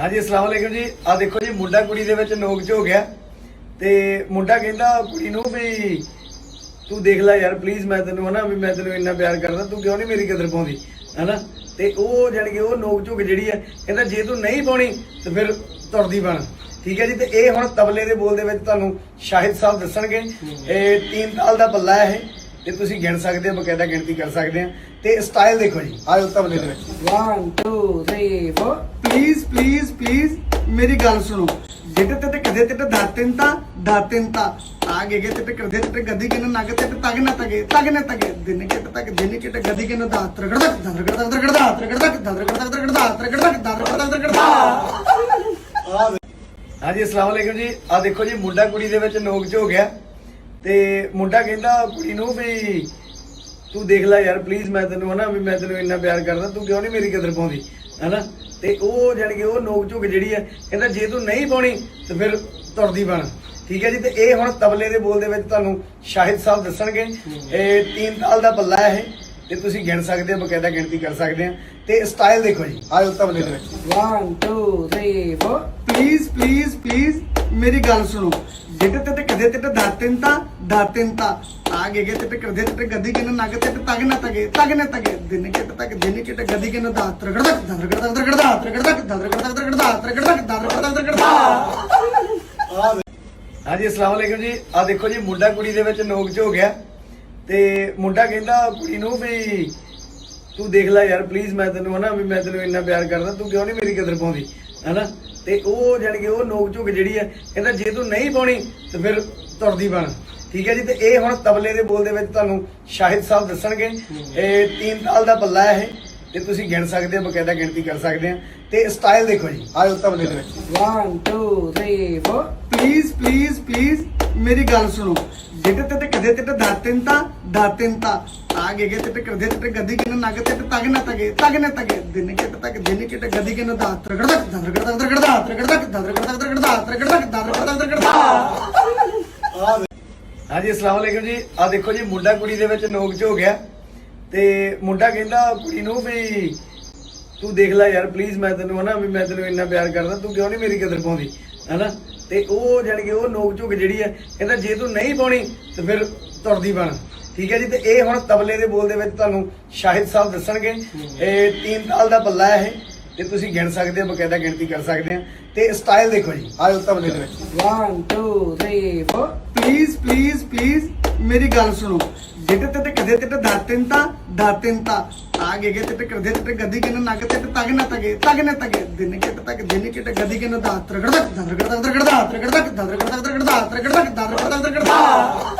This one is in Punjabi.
ਹਾਂਜੀ, ਅਸਲਾਮ ਵਾਲੇਕੁਮ ਜੀ। ਆ ਦੇਖੋ ਜੀ, ਮੁੰਡਾ ਕੁੜੀ ਦੇ ਵਿੱਚ ਨੋਕ ਝੋ ਗਿਆ। ਤੇ ਮੁੰਡਾ ਕਹਿੰਦਾ ਕੁੜੀ ਨੂੰ ਵੀ ਤੂੰ ਦੇਖ ਲੈ ਯਾਰ ਪਲੀਜ਼ ਮੈਂ ਤੈਨੂੰ ਹਨਾ, ਵੀ ਮੈਂ ਤੈਨੂੰ ਇੰਨਾ ਪਿਆਰ ਕਰਦਾ, ਤੂੰ ਕਿਉਂ ਨਹੀਂ ਮੇਰੀ ਕਦਰ ਪਾਉਂਦੀ, ਹਨਾ? ਤੇ ਉਹ ਜਾਣੀ ਕਿ ਉਹ ਨੋਕ ਝੁਕ ਜਿਹੜੀ ਹੈ ਕਹਿੰਦਾ ਜੇ ਤੂੰ ਨਹੀਂ ਪਾਉਣੀ, ਤੇ ਫਿਰ ਤੁਰਦੀ ਬਣ। ਠੀਕ ਹੈ ਜੀ, ਤੇ ਇਹ ਹੁਣ ਤਬਲੇ ਦੇ ਬੋਲ ਦੇ ਵਿੱਚ ਤੁਹਾਨੂੰ ਸ਼ਾਹਿਦ ਸਾਹਿਬ ਦੱਸਣਗੇ। ਇਹ ਤੀਨ ਤਾਲ ਦਾ ਪੱਲਾ ਹੈ ਇਹ। ਇਹ ਤੁਸੀਂ ਗਿਣ ਸਕਦੇ ਹੋ ਬਕਾਇਦਾ ਗਿਣਤੀ ਕਰ ਸਕਦੇ ਹੋ। ਤੇ ਸਟਾਈਲ ਦੇਖੋ ਜੀ ਆਹ ਤਬਲੇ ਦੇ ਵਿੱਚ 1 2 3 4 ਪਲੀਜ਼ ਪਲੀਜ਼ ਪਲੀਜ਼ ਮੇਰੀ ਗੱਲ ਸੁਣੋ। ਜਿੱਦ ਤੇ ਕਦੇ ਤੇ ਦਾਤਿਨ ਤਾਂ ਦਾਤਿਨ ਤਾਂ। ਤਾਗੇ ਗੇ ਤੇ ਕਰਦੇ ਤੇ ਗਦੀ ਕਿਨ ਨਗ ਤੇ ਤਗ ਨਾ ਤਗੇ ਤਗ ਨਾ ਤਗੇ। ਦਿਨ ਕਿਟ ਤੱਕ ਦਿਨ ਕਿਟ ਗਦੀ ਕਿਨ ਦਾ ਤਰਗੜਦਾ ਤਰਗੜਦਾ ਤਰਗੜਦਾ ਤਰਗੜਦਾ ਤਰਗੜਦਾ ਤਰਗੜਦਾ ਤਰਗੜਦਾ ਤਰਗੜਦਾ ਤਰਗੜਦਾ ਹਾਂਜੀ ਅਸਲਾਮ ਅਲੈਕਮ ਜੀ। ਆ ਦੇਖੋ ਜੀ ਮੁੰਡਾ ਕੁੜੀ ਦੇ ਵਿੱਚ ਨੋਕ ਝੋ ਗਿਆ। ਤੇ ਮੁੰਡਾ ਕਹਿੰਦਾ ਕੁੜੀ ਨੂੰ ਵੀ ਤੂੰ ਦੇਖ ਲੈ ਯਾਰ ਪਲੀਜ਼ ਮੈਂ ਤੈਨੂੰ ਹਨਾ ਵੀ ਮੈਂ ਤੈਨੂੰ ਇੰਨਾ ਪਿਆਰ ਕਰਦਾ ਤੂੰ ਕਿਉਂ ਨਹੀਂ ਮੇਰੀ ਕਦਰ ਪਾਉਂਦੀ ਹਨਾ? ਤੇ ਉਹ ਜਾਣੀ ਕਿ ਉਹ ਨੋਕ ਝੋਕ ਜਿਹੜੀ ਹੈ ਕਹਿੰਦਾ ਜੇ ਤੂੰ ਨਹੀਂ ਪਾਉਣੀ ਤੇ ਫਿਰ ਤੁਰਦੀ ਬਣ ਠੀਕ ਹੈ ਜੀ? ਤੇ ਇਹ ਹੁਣ ਤਬਲੇ ਦੇ ਬੋਲ ਦੇ ਵਿੱਚ ਤੁਹਾਨੂੰ ਸ਼ਾਹਿਦ ਸਾਹਿਬ ਦੱਸਣਗੇ। ਇਹ ਤੀਨ ਤਾਲ ਦਾ ਪੱਲਾ ਹੈ ਇਹ ਤੇ ਤੁਸੀਂ ਗਿਣ ਸਕਦੇ ਹੋ ਬਕਾਇਦਾ ਗਿਣਤੀ ਕਰ ਸਕਦੇ ਆ ਤੇ ਸਟਾਈਲ ਦੇਖੋ ਜੀ ਆਇਓ ਤਬਲੇ ਦੇ ਵਿੱਚ। 1 2 3 4 ਪਲੀਜ਼ ਪਲੀਜ਼ ਪਲੀਜ਼ ਮੇਰੀ ਗੱਲ ਸੁਣੋ ਜਿੱਦ ਤੇ ਕਦੇ ਤੇ ਦਾਤਿਨ ਤਾਂ ਦਾਤਿਨ ਤਾਂ। ਤਾਗੇ ਗੇ ਤੇ ਕਦੇ ਤੇ ਗਦੀ ਕੇ ਨਗ ਤੇ ਤਗ ਨਾ ਤਗੇ, ਤਗ ਨਾ ਤਗੇ। ਦਿਨ ਕੇ ਤੱਕ, ਦਿਨ ਕੇ ਗਦੀ ਕੇ ਨਾ ਦਾਤ ਰਗੜ ਤੱਕ, ਦਾਤ ਰਗੜ ਤੱਕ, ਰਗੜ ਦਾਤ, ਰਗੜ ਤੱਕ, ਦਾਤ ਰਗੜ ਤੱਕ, ਰਗੜ ਦਾਤ, ਰਗੜ ਤੱਕ, ਦਾਤ ਰਗੜ ਤੱਕ, ਰਗੜ ਦਾਤ ਹਾਂਜੀ ਅਸਲਾਮ ਅਲੈਕਮ ਜੀ। ਆ ਦੇਖੋ ਜੀ, ਮੁੰਡਾ ਕੁੜੀ ਦੇ ਵਿੱਚ ਨੋਕ ਹੋ ਗਿਆ। ਤੇ ਮੁੰਡਾ ਕਹਿੰਦਾ ਕੁੜੀ ਨੂੰ ਵੀ ਤੂੰ ਦੇਖ ਲੈ ਯਾਰ ਪਲੀਜ਼ ਮੈਂ ਤੈਨੂੰ ਹਨਾ, ਵੀ ਮੈਂ ਤੈਨੂੰ ਇੰਨਾ ਪਿਆਰ ਕਰਦਾ, ਤੂੰ ਕਿਉਂ ਨਹੀਂ ਮੇਰੀ ਕਦਰ ਪਾਉਂਦੀ, ਹਨਾ? ਤੇ ਉਹ ਜਾਣੀ ਕਿ ਉਹ ਨੋਕ ਝੋਕ ਜਿਹੜੀ ਹੈ ਕਹਿੰਦਾ ਜੇ ਤੂੰ ਨਹੀਂ ਪਾਉਣੀ ਤੇ ਫਿਰ ਤੁਰਦੀ ਬਣ। ਠੀਕ ਹੈ ਜੀ ਤੇ ਇਹ ਹੁਣ ਤਬਲੇ ਦੇ ਬੋਲ ਦੇ ਵਿੱਚ ਤੁਹਾਨੂੰ ਸ਼ਾਹਿਦ ਸਾਹਿਬ ਦੱਸਣਗੇ। ਇਹ ਤੀਨ ਤਾਲ ਦਾ ਪੱਲਾ ਹੈ ਇਹ ਤੇ ਤੁਸੀਂ ਗਿਣ ਸਕਦੇ ਹੋ ਬਕਾਇਦਾ ਗਿਣਤੀ ਕਰ ਸਕਦੇ ਆ ਤੇ ਸਟਾਈਲ ਦੇਖੋ ਜੀ ਆਇਓ ਤਬਲੇ ਦੇ ਵਿੱਚ। 1 2 3 4 ਪਲੀਜ਼ ਪਲੀਜ਼ ਪਲੀਜ਼ ਮੇਰੀ ਗੱਲ ਸੁਣੋ। ਜਿੱਟ ਤੇ ਕਦੇ ਤੇ ਦਾਤਿਨ ਤਾ తాగెగెత్తిట క్రదెత్తిట గదిగిన నగతిట తగిన తగే తగిన తగే దినికిట తగ దినికిట గదిగిన దా త్రగడదక్ దంద్రగడ దంద్రగడ దా త్రగడదక్ దంద్రగడ దంద్రగడ దా త్రగడదక్ దంద్రగడ దంద్రగడ దా ਹਾਂਜੀ, ਅਸਲਾਮ ਅਲੈਕਮ ਜੀ। ਆ ਦੇਖੋ ਜੀ, ਮੁੰਡਾ ਕੁੜੀ ਦੇ ਵਿੱਚ ਨੋਕ ਝੋ ਗਿਆ। ਤੇ ਮੁੰਡਾ ਕਹਿੰਦਾ ਕੁੜੀ ਨੂੰ ਵੀ ਤੂੰ ਦੇਖ ਲੈ ਯਾਰ ਪਲੀਜ਼ ਮੈਂ ਤੈਨੂੰ ਹਨਾ, ਵੀ ਮੈਂ ਤੈਨੂੰ ਇੰਨਾ ਪਿਆਰ ਕਰਦਾ, ਤੂੰ ਕਿਉਂ ਨਹੀਂ ਮੇਰੀ ਕਦਰ ਪਾਉਂਦੀ, ਹਨਾ? ਤੇ ਉਹ ਜਾਨ ਕਿ ਉਹ ਨੋਕ ਝੁਕ ਜਿਹੜੀ ਹੈ, ਕਹਿੰਦਾ ਜੇ ਤੂੰ ਨਹੀਂ ਪਾਉਣੀ, ਤੇ ਫਿਰ ਤੁਰਦੀ ਬਣ। ਠੀਕ ਹੈ ਜੀ ਤੇ ਇਹ ਹੁਣ ਤਬਲੇ ਦੇ ਬੋਲ ਦੇ ਵਿੱਚ ਤੁਹਾਨੂੰ ਸ਼ਾਹਿਦ ਸਾਹਿਬ ਦੱਸਣਗੇ। ਇਹ ਤੀਨ ਤਾਲ ਦਾ ਬੱਲਾ ਹੈ ਇਹ ਤੇ ਤੁਸੀਂ ਗਿਣ ਸਕਦੇ ਹੋ ਬਕਾਇਦਾ ਗਿਣਤੀ ਕਰ ਸਕਦੇ ਆ ਤੇ ਸਟਾਈਲ ਦੇਖੋ ਜੀ ਆਹ ਤਬਲੇ ਦੇ ਵਿੱਚ। 1 2 3 4 ਪਲੀਜ਼ ਪਲੀਜ਼ ਪਲੀਜ਼ ਮੇਰੀ ਗੱਲ ਸੁਣੋ। ਜਿੱਦ ਤੇ ਕਦੇ ਤੇ ਦਾਤਿਨ ਤਾਂ ਦਾਤਿਨ ਤਾਂ ਤਾਗੇ ਗੇ ਤੇ ਕਦੇ ਤੇ ਗਦੀ ਕਿਨ ਨਗ ਤੇ ਤਗ ਨਾ ਤਗੇ ਤਗ ਨਾ ਤਗੇ। ਦਿਨ ਕਿਟ ਤੱਕ ਦਿਨ ਕਿਟ ਗਦੀ ਕਿਨ ਦਾਤ ਰਗੜਦਾ ਰਗੜਦਾ ਰਗੜਦਾ ਰਗੜਦਾ ਰਗੜਦਾ ਰਗੜਦਾ ਰਗੜਦਾ ਰਗੜਦਾ ਰਗੜਦਾ